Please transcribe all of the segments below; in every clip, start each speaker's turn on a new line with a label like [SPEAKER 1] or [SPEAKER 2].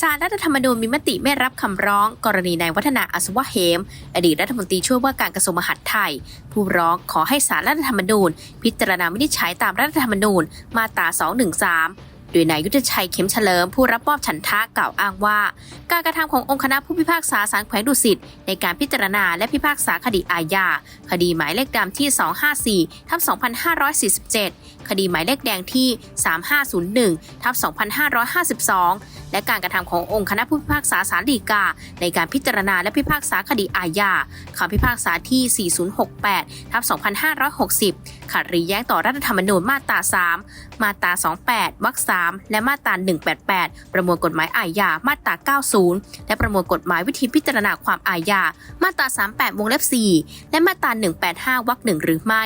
[SPEAKER 1] ศาลรัฐธรรมนูญมีมติไม่รับคำร้อง กรณีนายวัฒนาอัศวะเหม อดีตรัฐมนตรีช่วยว่าการกระทรวงมหาดไทย ผู้ร้องขอให้ศาลรัฐธรรมนูญ พิจารณาวินิจฉัยตามรัฐธรรมนูญมาตรา 213 โดยนายยุทธชัยเข็มเฉลิมผู้รับมอบฉันทะกล่าวอ้างว่า การกระทำขององค์คณะผู้พิพากษาศาลแขวงดุสิตในการพิจารณาและพิพากษาคดีอาญาคดีหมายเลขดำที่ 254ทับ2547 คดีหมายเลขแดงที่ 3501ทับ2552 และการกระทำขององค์คณะผู้พิพากษาศาลฎีกา ในการพิจารณาและพิพากษาคดีอาญาคำพิพากษาที่ 4068ทับ2560ขัดหรือแย้งต่อรัฐธรรมนูญมาตรา 3 มาตรา 28 วรรค 3และมาตรา 188 ประมวลกฎหมายอาญา มาตรา 90 และประมวลกฎหมายวิธีพิจารณาความอาญา มาตรา 38 วงเล็บ 4 และมาตรา 185 วรรคหนึ่งหรือไม่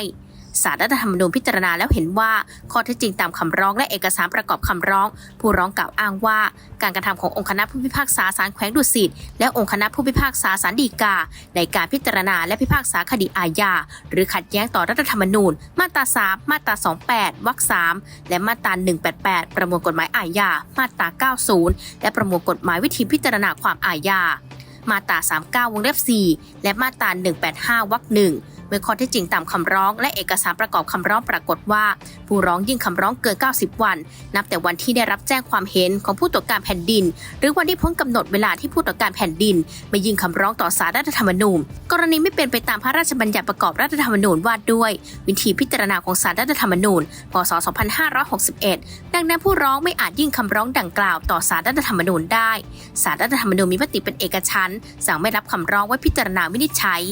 [SPEAKER 1] ศาลรัฐธรรมนูญพิจารณาแล้วเห็นว่าข้อเท็จจริงตามคำร้องและเอกสารประกอบคำร้อง ผู้ร้องกล่าวอ้างว่า การกระทำขององค์คณะผู้พิพากษาศาลแขวงดุสิตและองค์คณะผู้พิพากษาศาลฎีกา ในการพิจารณาและพิพากษาคดีอาญาหรือขัดแย้งต่อรัฐธรรมนูญ มาตรา 3 มาตรา 28 วรรค 3 และมาตรา 188 ประมวลกฎหมายอาญา มาตรา 90 และประมวลกฎหมายวิธีพิจารณาความอาญา มาตรา 39 วงเล็บ 4 และมาตรา 185 วรรค 1 เมื่อข้อเท็จจริงตามคำร้อง และเอกสารประกอบคำร้องปรากฏว่า ผู้ร้องยื่นคำร้องเกิน 90 วัน นับแต่วันที่ได้รับแจ้งความเห็นของผู้ตรวจการแผ่นดิน หรือวันที่พ้นกำหนดเวลาที่ผู้ตรวจการแผ่นดินมายื่นคำร้องต่อศาลรัฐธรรมนูญ กรณีไม่เป็นไปตามพระราชบัญญัติประกอบรัฐธรรมนูญว่าด้วย วิธีพิจารณาของศาลรัฐธรรมนูญ พศ 2561 ดังนั้นผู้ร้องไม่อาจยื่นคำร้องดังกล่าวต่อศาลรัฐธรรมนูญได้ศาลรัฐธรรมนูญมีมติเป็นเอกฉันท์สั่งไม่รับคำร้องไว้พิจารณาวินิจฉัย